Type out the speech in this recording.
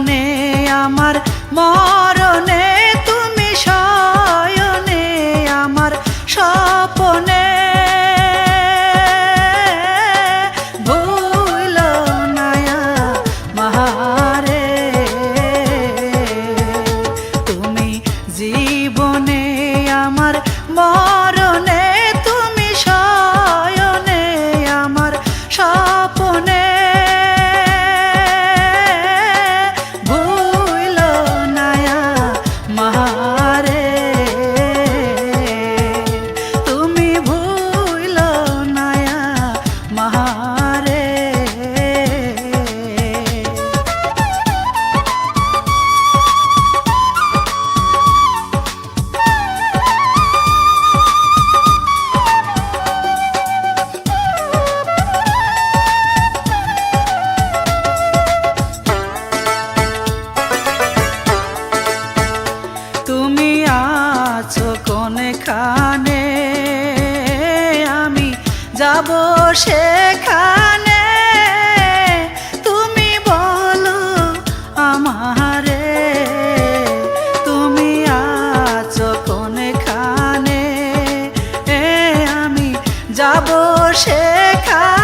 জীবনে আমার মর সেখানে। তুমি বলো আমারে তুমি আছো কোনখানে? এ আমি যাব সেখানে।